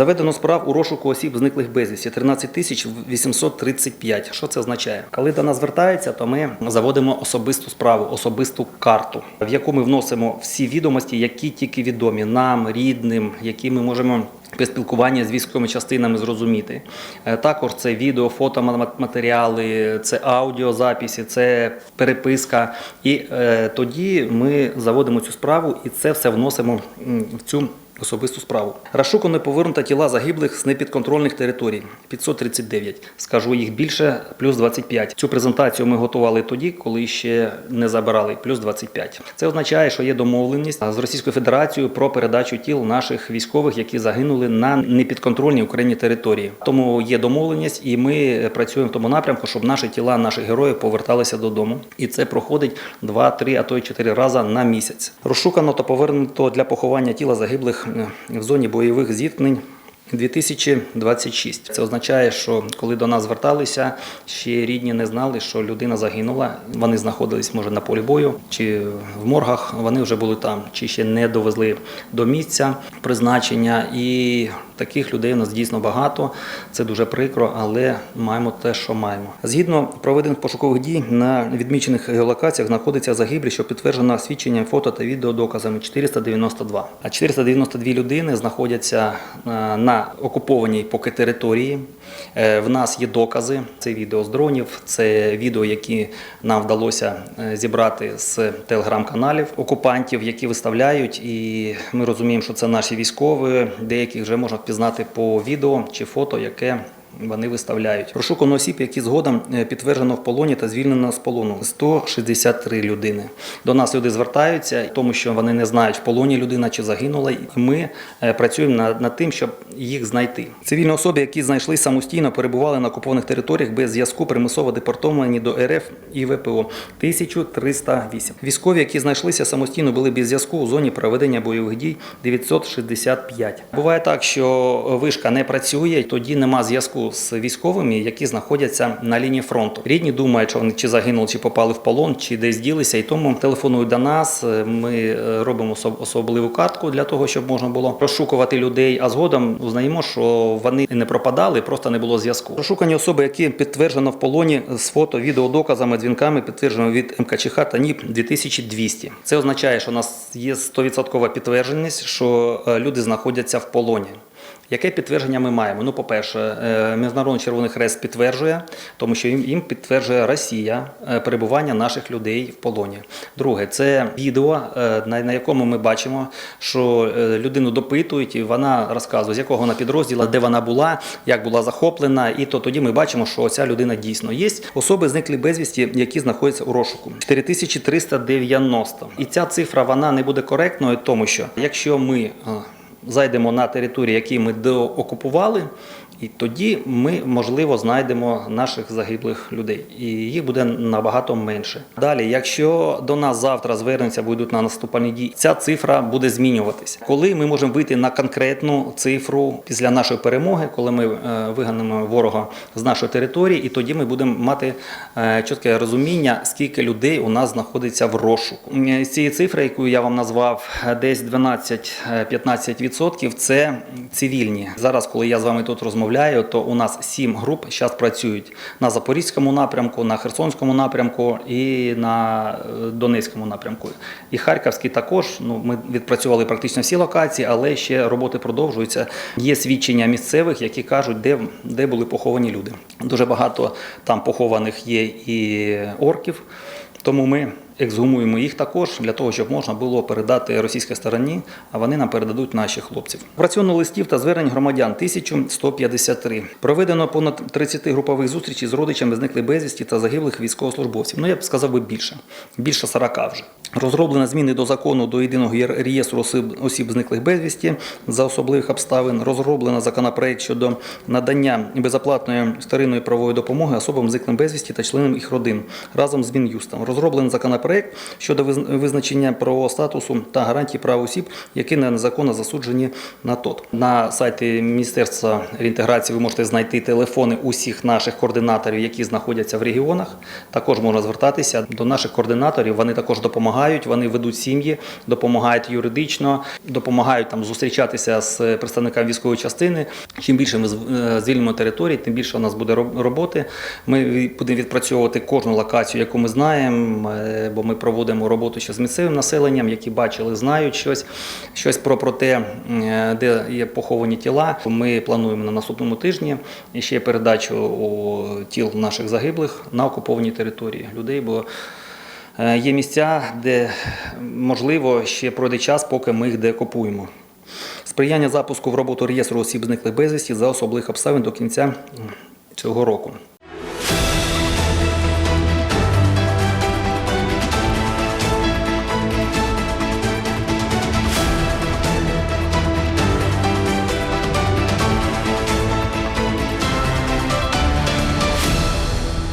Заведено справ у розшуку осіб зниклих безвісті 13 тисяч 835. Що це означає? Коли до нас звертається, то ми заводимо особисту справу, особисту карту, в яку ми вносимо всі відомості, які тільки відомі нам, рідним, які ми можемо. Без спілкування з військовими частинами зрозуміти. Е, Також це відео, фотоматеріали, це аудіозаписи, це переписка. І е, тоді ми заводимо цю справу і це все вносимо в цю особисту справу. Розшукано і повернуто тіла загиблих з непідконтрольних територій 539. Скажу їх більше, плюс 25. Цю презентацію ми готували тоді, коли ще не забирали, плюс 25. Це означає, що є домовленість з Російською Федерацією про передачу тіл наших військових, які загинули на непідконтрольній Україні території. Тому є домовленість, і ми працюємо в тому напрямку, щоб наші тіла наших героїв поверталися додому. І це проходить 2, 3, а то й 4 рази на місяць. Розшукано та повернуто для поховання тіла загиблих в зоні бойових зіткнень 2026. Це означає, що коли до нас зверталися, ще рідні не знали, що людина загинула. Вони знаходились може на полі бою чи в моргах. Вони вже були там, чи ще не довезли до місця призначення. І таких людей у нас дійсно багато. Це дуже прикро, але маємо те, що маємо. Згідно проведених пошукових дій на відмічених геолокаціях знаходиться загиблі, що підтверджено свідченням фото та відеодоказами 492. А 492 людини знаходяться е, на окупованій поки території. Е, В нас є докази. Це відео з дронів, це відео, які нам вдалося е, зібрати з телеграм-каналів окупантів, які виставляють. І ми розуміємо, що це наші військові. Деяких вже можна впізнати по відео чи фото, яке. Вони виставляють розшукано осіб, які згодом е, підтверджено в полоні та звільнено з полону 163 людини. До нас люди звертаються, тому що вони не знають, в полоні людина чи загинула. І ми е, працюємо над, над тим, щоб їх знайти. Цивільні особи, які знайшли самостійно, перебували на окупованих територіях без зв'язку, примусово депортовані до РФ і ВПО 1308. Військові, які знайшлися самостійно, були без зв'язку у зоні проведення бойових дій 965. Буває так, що вишка не працює, тоді нема зв'язку з військовими, які знаходяться на лінії фронту. Рідні думають, що вони чи загинули, чи попали в полон, чи десь ділися, і тому телефонують до нас. Ми е, робимо особ- особливу картку для того, щоб можна було розшукувати людей. А згодом узнаємо, що вони не пропадали, просто не було зв'язку. Розшукані особи, які підтверджено в полоні з фото, відеодоказами, дзвінками, підтверджено від МКЧХ та НІП 2200. Це означає, що у нас є 100% підтвердженість, що е, люди знаходяться в полоні. Яке підтвердження ми маємо? Ну, по-перше, е, Міжнародний Червоний Хрест підтверджує, тому що їм, їм підтверджує Росія е, перебування наших людей в полоні. Друге, це відео, е, на, якому ми бачимо, що людину допитують, і вона розказує, з якого вона підрозділу, де вона була, як була захоплена, і то тоді ми бачимо, що ця людина дійсно є. Особи зникли безвісті, які знаходяться у розшуку. 4390. І ця цифра вона не буде коректною, тому що якщо ми зайдемо на території, які ми доокупували, і тоді ми, можливо, знайдемо наших загиблих людей. І їх буде набагато менше. Далі, якщо до нас завтра звернуться, будуть на наступальні дії, ця цифра буде змінюватися. Коли ми можемо вийти на конкретну цифру після нашої перемоги, коли ми е, виганемо ворога з нашої території, і тоді ми будемо мати е, чітке розуміння, скільки людей у нас знаходиться в розшуку. Е, З цієї цифри, яку я вам назвав, десь 12-15% це цивільні. Зараз, коли я з вами тут розмовляю, то у нас сім груп зараз працюють на Запорізькому напрямку, на Херсонському напрямку і на е, Донецькому напрямку. І Харківський також. Ну ми відпрацювали практично всі локації, але ще роботи продовжуються. Є свідчення місцевих, які кажуть, де, де були поховані люди. Дуже багато там похованих є і орків. Тому ми ексгумуємо їх також для того, щоб можна було передати російській стороні, а вони нам передадуть наших хлопців. Працьовано листів та звернень громадян 1153. Проведено понад 30 групових зустрічей з родичами зниклих безвісті та загиблих військовослужбовців. Ну я б сказав би більше, більше 40 вже. Розроблено зміни до закону до єдиного реєстру осіб, зниклих безвісті за особливих обставин. Розроблено законопроект щодо надання безоплатної старинної правової допомоги особам зниклим безвісті та членам їх родин разом з Мін'юстом. Розроблено законопроект законопроект щодо визначення правового статусу та гарантії прав осіб, які незаконно засуджені на ТОТ. На сайті Міністерства реінтеграції ви можете знайти телефони усіх наших координаторів, які знаходяться в регіонах. Також можна звертатися до наших координаторів. Вони також допомагають, вони ведуть сім'ї, допомагають юридично, допомагають там зустрічатися з представниками військової частини. Чим більше ми е, звільнимо території, тим більше у нас буде роботи. Ми будемо відпрацьовувати кожну локацію, яку ми знаємо, е, бо ми проводимо роботу ще з місцевим населенням, які бачили, знають щось, щось про, про те, е, де є поховані тіла. Ми плануємо на наступному тижні ще передачу тіл наших загиблих на окупованій території людей. бо Е, Є місця, де можливо ще пройде час, поки ми їх декупуємо. Сприяння запуску в роботу реєстру осіб зниклих безвісті за особливих обставин до кінця цього року.